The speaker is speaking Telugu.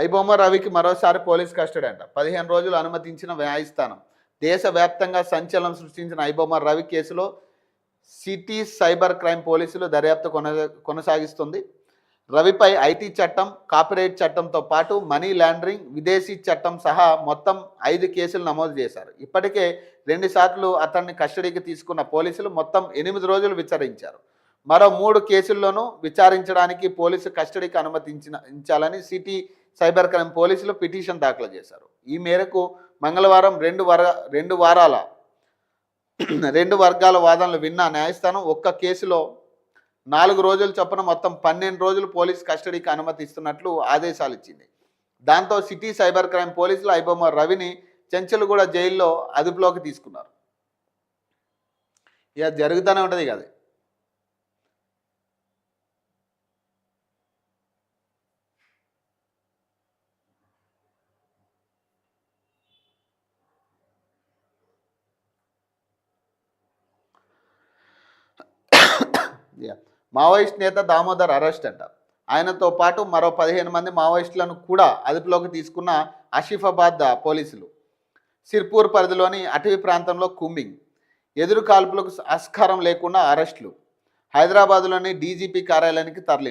ఐబొమ్మ రవికి మరోసారి పోలీస్ కస్టడీ అంట. పదిహేను రోజులు అనుమతించిన న్యాయస్థానం. దేశవ్యాప్తంగా సంచలనం సృష్టించిన ఐబొమ్మ రవి కేసులో సిటీ సైబర్ క్రైమ్ పోలీసులు దర్యాప్తు కొనసాగిస్తుంది. రవిపై ఐటీ చట్టం కాపీరైట్ చట్టంతో పాటు మనీ లాండరింగ్ విదేశీ చట్టం సహా మొత్తం ఐదు కేసులు నమోదు చేశారు. ఇప్పటికే రెండుసార్లు అతన్ని కస్టడీకి తీసుకున్న పోలీసులు మొత్తం ఎనిమిది రోజులు విచారించారు. మరో మూడు కేసుల్లోనూ విచారించడానికి పోలీసు కస్టడీకి అనుమతించిన ఇచ్చాలని సిటీ సైబర్ క్రైమ్ పోలీసులు పిటిషన్ దాఖలు చేశారు. ఈ మేరకు మంగళవారం రెండు వర రెండు వారాల రెండు వర్గాల వాదనలు విన్న న్యాయస్థానం ఒక్క కేసులో నాలుగు రోజుల చొప్పున మొత్తం పన్నెండు రోజులు పోలీస్ కస్టడీకి అనుమతిస్తున్నట్లు ఆదేశాలు ఇచ్చింది. దాంతో సిటీ సైబర్ క్రైమ్ పోలీసులు ఐబొమ్మ రవిని చెంచల్గూడ జైల్లో అదుపులోకి తీసుకున్నారు. ఇక జరుగుతూనే ఉంటుంది కదా మావోయిస్ట్ నేత దామోదర్ అరెస్ట్ అంట. ఆయనతో పాటు మరో పదిహేను మంది మావోయిస్టులను కూడా అదుపులోకి తీసుకున్న ఆసిఫాబాద్ పోలీసులు. సిర్పూర్ పరిధిలోని అటవీ ప్రాంతంలో కుంబింగ్ ఎదురు కాల్పులకు ఆస్కారం లేకుండా అరెస్టులు. హైదరాబాద్లోని డీజీపీ కార్యాలయానికి తరలి